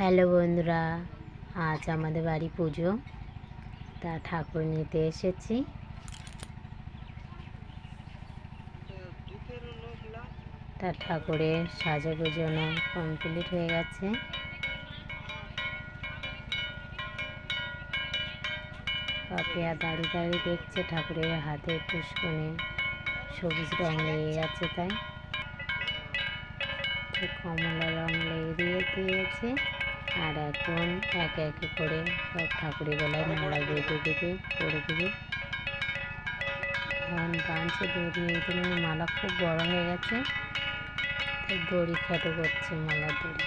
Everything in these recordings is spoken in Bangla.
হ্যালো বন্ধুরা, আজ আমাদের বাড়ি পুজো। তা ঠাকুর নিতে এসেছি। তা ঠাকুরের সাজা গোজানো কমপ্লিট হয়ে গেছে। পাপিয়া দাঁড়িয়ে দাঁড়িয়ে দেখছে ঠাকুরের হাতে পুষ্কনে সবুজ রং লেগে গেছে তাই। কমলা রং লেগে দিয়ে দিয়েছে। আর এখন একে একে করে সব ঠাকুরের গলায় মালা বেঁধে দেবে করে দেবে। এখন বাঁধছে, দড়ি এই মালা খুব বড় হয়ে গেছে। দড়ি খাটো করছে মালা দড়ি।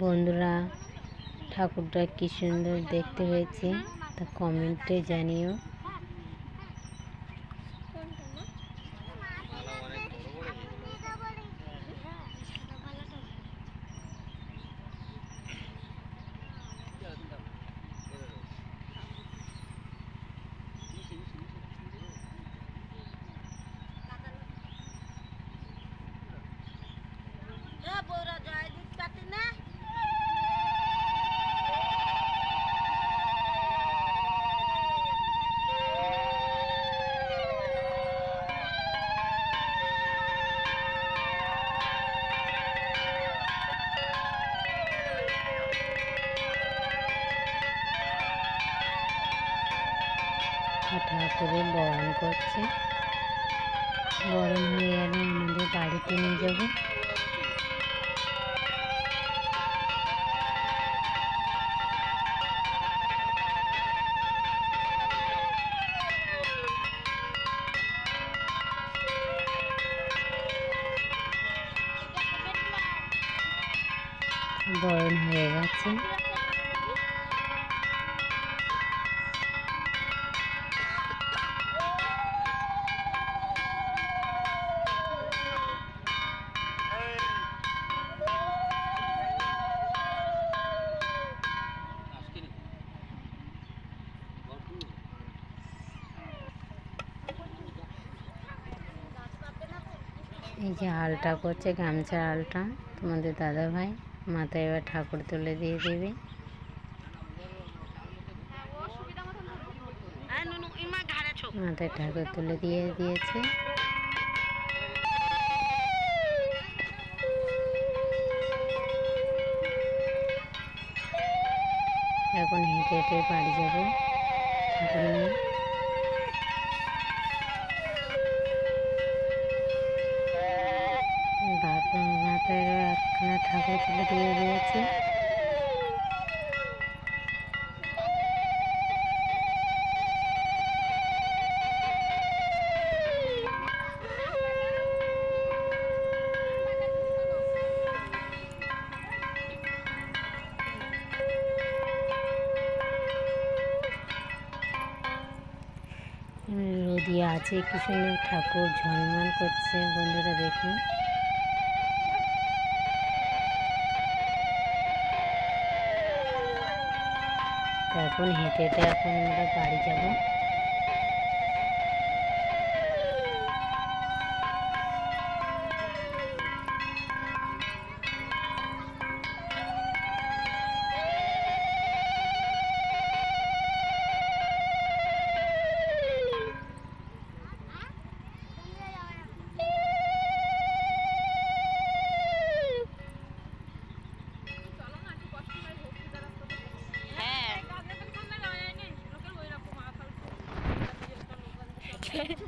বন্ধুরা ঠাকুরটা কি সুন্দর দেখতে হয়েছে তা কমেন্টে জানিও। বরণ করছে। বরণ হয়ে গেলে আমাদের বাড়িতে নিয়ে যাব। বরণ হয়ে গেছে। এই যে হালটা করছে, গামছার হালটা। তোমাদের দাদা ভাই মাথায় এবার ঠাকুর তুলে দিয়ে দেবে। মাথায় ঠাকুর তুলে দিয়ে দিয়েছে। এখন হেঁটে হেঁটে বাড়ি যাব। একখানা ঠাকুর তুলে দিয়ে দিয়েছে। রোদি আছে কি সুন্দর ঠাকুর ঝলমল করছে বন্ধুরা দেখুন। তো এখন হেঁটে হেঁটে এখন আমরা বাড়ি যাব। it.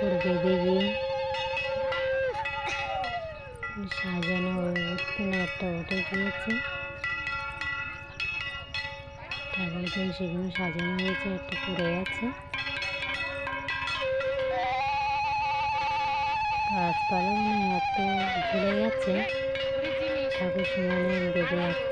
ঠাকুর বেঁধে গিয়ে সাজানো কোনো একটা উঠে গিয়েছে ঠাকুর সেগুলো সাজানো হয়েছে, একটা পড়ে আছে গাছপালা মানে এত ঝুলে গেছে। ঠাকুর সমানে বেঁধে যাচ্ছে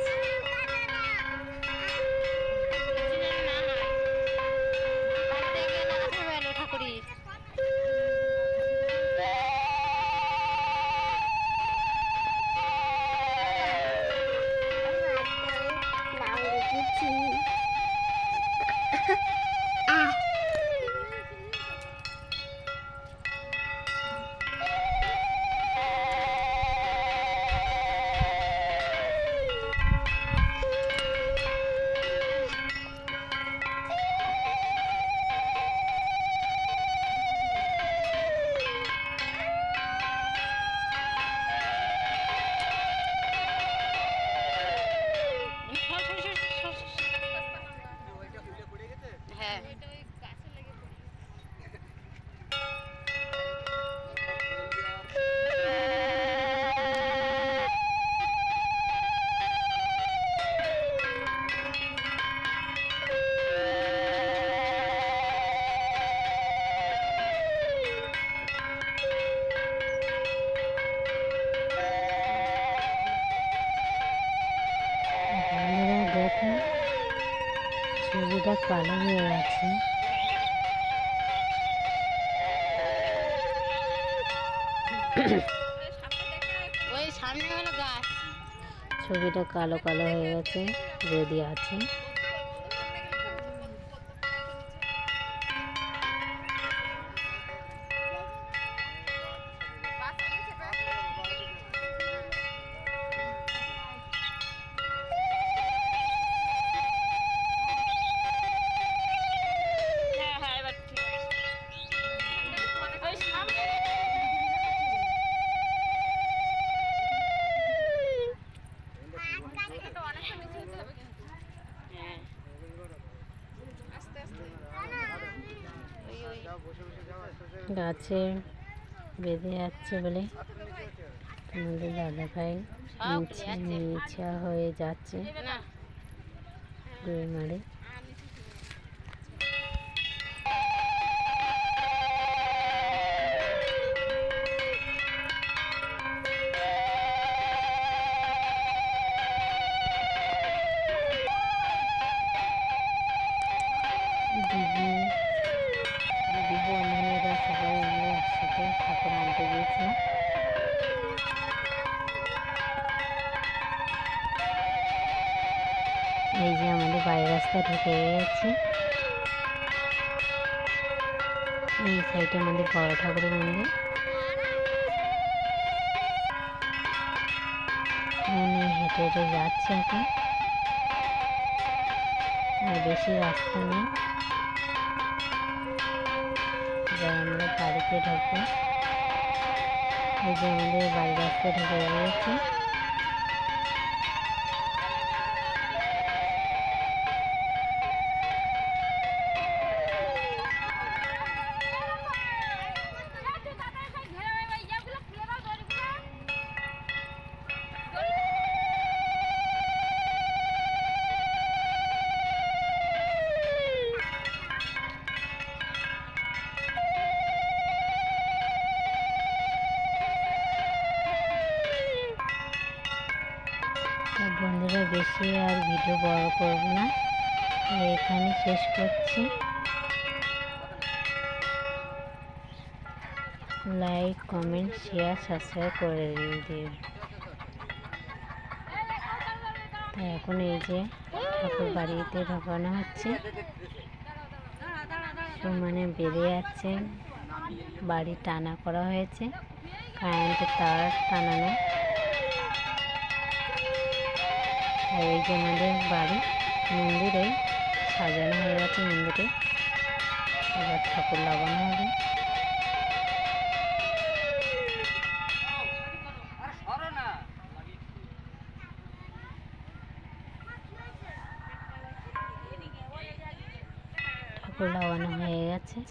ছবিটা কালো হয়ে আছে ওই সামনে হলো গাছ। ছবিটা কালো কালো হয়ে গেছে রেডি আছে। গাছে বেঁধে যাচ্ছে বলে আমাদের দাদা ভাই নিচে নিচা হয়ে যাচ্ছে। দুই মারে। এই যে আমাদের বাড়ি রাস্তা ঢুকে গেছে। এই সাইডে আমাদের বড় ঠাকুরের মন্দির। হেঁটে হেঁটে যাচ্ছে এখন। আর বেশি রাস্তা নেই। এবার আমরা বাড়িতে ঢুকবো। এই যে আমাদের বাড়ির রাস্তায় ঢুকে রয়েছে বেশি আর ভিডিও বড় করব না। এখানে শেষ করছি। লাইক কমেন্ট শেয়ার সাবস্ক্রাইব করে দিও। তা এখন এই যে ঠাকুর বাড়িতে ঢোকানো হচ্ছে। মানে বেড়ে যাচ্ছে। বাড়ি টানা করা হয়েছে। কারেন্টের তার টানানো। আর এই যে আমাদের বাড়ি মন্দিরে সাজানো হয়ে গেছে মন্দিরে। এবার ঠাকুর লাগানো হবে।